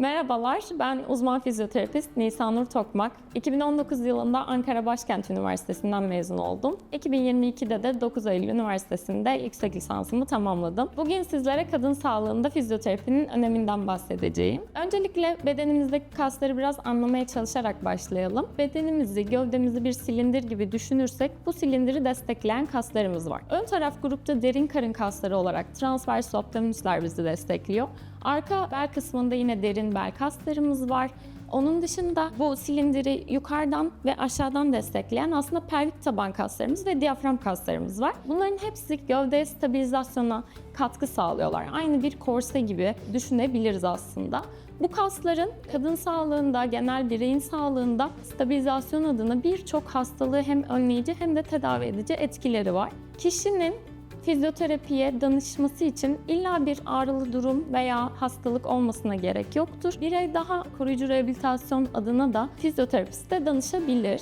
Merhabalar, ben uzman fizyoterapist Nisanur Tokmak. 2019 yılında Ankara Başkent Üniversitesi'nden mezun oldum. 2022'de de 9 Eylül Üniversitesi'nde yüksek lisansımı tamamladım. Bugün sizlere kadın sağlığında fizyoterapinin öneminden bahsedeceğim. Öncelikle bedenimizdeki kasları biraz anlamaya çalışarak başlayalım. Bedenimizi, gövdemizi bir silindir gibi düşünürsek bu silindiri destekleyen kaslarımız var. Ön taraf grupta derin karın kasları olarak transvers abdominuslar bizi destekliyor. Arka bel kısmında yine derin bel kaslarımız var. Onun dışında bu silindiri yukarıdan ve aşağıdan destekleyen aslında pelvik taban kaslarımız ve diyafram kaslarımız var. Bunların hepsi gövde stabilizasyona katkı sağlıyorlar. Aynı bir korse gibi düşünebiliriz aslında. Bu kasların kadın sağlığında, genel bireyin sağlığında stabilizasyon adına birçok hastalığı hem önleyici hem de tedavi edici etkileri var. Kişinin fizyoterapiye danışması için illa bir ağrılı durum veya hastalık olmasına gerek yoktur. Birey daha koruyucu rehabilitasyon adına da fizyoterapiste danışabilir.